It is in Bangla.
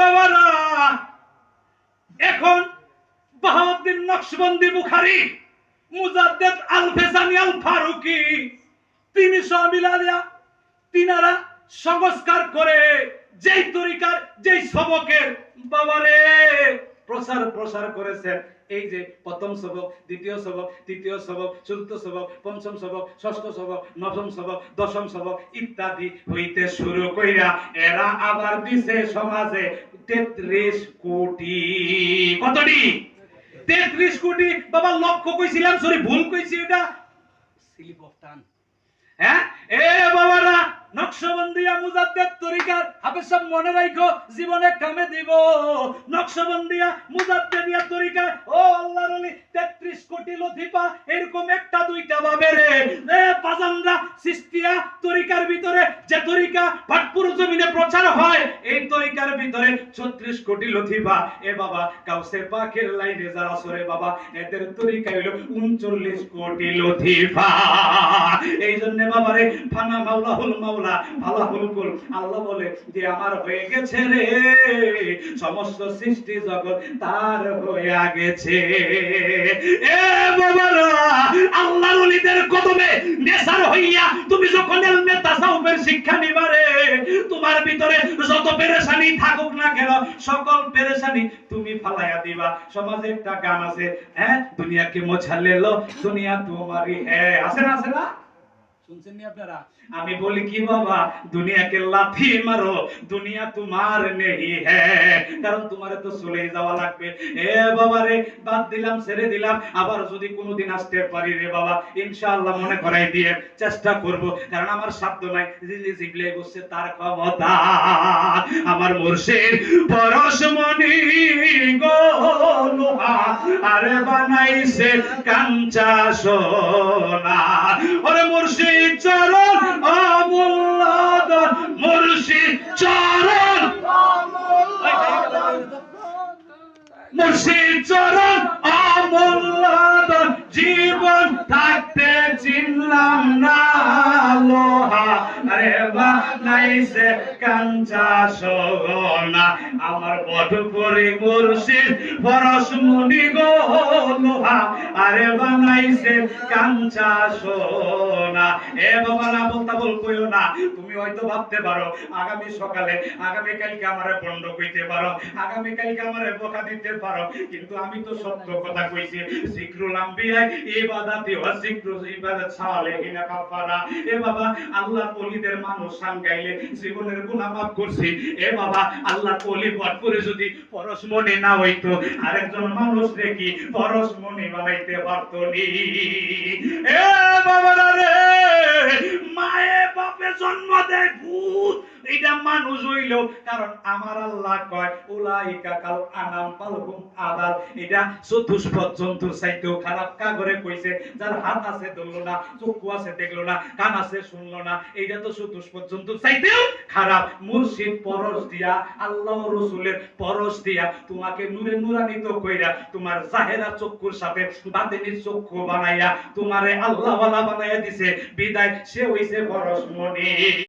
বাবারা, এখন বাহাউদ্দিন নকশবন্দি বুখারি, মুজাদ্দেদ আল ফেসানি আল ফারুকি তিনি সমিলালিয়া মিলালিয়া, তিনারা সংস্কার করে যেই তরিকার, যেই সবকের। বাবারে! প্রসার প্রসার করেছেন এই যে প্রথম সবক দ্বিতীয় সবক তৃতীয় সবক চতুর্থ সবক পঞ্চম সবক ষষ্ঠ সবক নবম সবক দশম সবক ইত্যাদি হইতে শুরু কইরা এরা আবার দিছে সমাজে তেত্রিশ কোটি। কতটি? তেত্রিশ কোটি? বাবা লক্ষ্য কইছিলাম সরি ভুল কইছি এটা। স্লিপ অফ টান হ্যাঁ? এ বাবারা নকশবন্দিয়া মুজাদ্দেদ তরিকার হাফেজ মনে রাখো জীবনে কামে দিব। নকশবন্দিয়া, মুজাদ্দেদিয়া তরিকা ও আল্লাহর ওলি 33 কোটি লতিফা, এরকম একটা দুইটা ভাবে রে। এ পাজানরা সিস্তিয়া তরিকার ভিতরে, যে তরিকা ভাটপুর জমিনে প্রচার হয়, এই তরিকার ভিতরে 36 কোটি লতিফা। এ বাবা কাউসে পাকের লাইনে যারা সরে বাবা, এদের তরিকা হলো 39 কোটি লতিফা। এই মাওলা আল্লাহ বলে, যে আমার হয়ে গেছে রে, সমস্ত সৃষ্টি জগৎ তার হয়ে এ বাবারা, আল্লাহর ওলিদের কদমে হইয়া তুমি যখন এলমে তাসাউফের শিক্ষা নিবারে তোমার ভিতরে যত পেরেশানি থাকুক না কেন, সকল পেরেশানি তুমি ফালাইয়া দিবা। সমাজে একটা গান আছে হ্যাঁ দুনিয়াকে মোছালে লো দুনিয়া তোমারই হ্যাঁ। আছে না আছে না? শুনছেন আপনারা? আমি বলি কি বাবা, দুনিয়াকে লাথি মারো, দুনিয়া তোমার নেই হ্যাঁ কারণ তোমারে তো চলে যাওয়া লাগবে। এ বাবা রে, বাদ দিলাম, ছেড়ে দিলাম, আবার যদি কোনোদিন আসতে পারি রে বাবা, ইনশাআল্লাহ মনে করাই দিয়ে চেষ্টা করব। কারণ আমার সাধ্য নাই জিলি জিবলে বসছে তার ক্ষমতা আমার মুর্শিদ পরশমণি গো লোহা, আরে বানাইছে কাঞ্চা সোনা। ওরে মুর্শিদ জীবন থাকতে চিনলাম না লোহা। আরে বানাইছে কাঞ্চা সোনা আমার বটপুরি মুর্শিদ পরশ মুনি গো লোহা। আরে বানাইছে কাঞ্চা সোনা এ বাবা, না বলতা বল কইও না। তুমি হয়তো ভাবতে পারো, আগামী সকালে, আগামী কালকে আমারে বন্ধ কইতে পারো, আগামী কালকে আমারে বোকা দিতে পারো। কিন্তু আমি তো সত্য কথা কইছি, জিক্রুল আম্বিয়া ইবাদাতি ওয়া জিক্রু ইবাদাত সালেহিনা কাফারা। এ বাবা আল্লাহ ওলিদের মানুষ সান জীবনের গুনাহ মাফ করছি। এ বাবা আল্লাহ ওলি ভরপুরে যদি পরশমণি না হইতো, আরেকজন মানুষ দেখি পরশমণি বানাইতে পারতো নি। এ বাবারা রে! মায়ে বাপে জন্ম দেয় ভূত। এটা মানুষ হইল, কারণ আমার আল্লাহ কয়, উলাইকা কাল আনাম পালহুম আদাল। এটা চতুষ্পদ জন্তুর চাইতেও খারাপ। কাগরে কইছে, যার হাত আছে ধরলো না, চক্ষু আছে দেখল না, কান আছে শুনলো না। এইটা তো চতুষ্পদ জন্তুর চাইতেও খারাপ। মুর্শিদ পরশ দিয়া, আল্লাহ রসুলের পরশ দিয়া তোমাকে নূরে নূরান্বিত কইরা তোমার জাহেরা চক্ষুর সাথে বাতিনির চক্ষু বানাইয়া তোমারে আল্লাহ বানাইয়া দিছে। বিদায়, সে হইছে পরশ মনি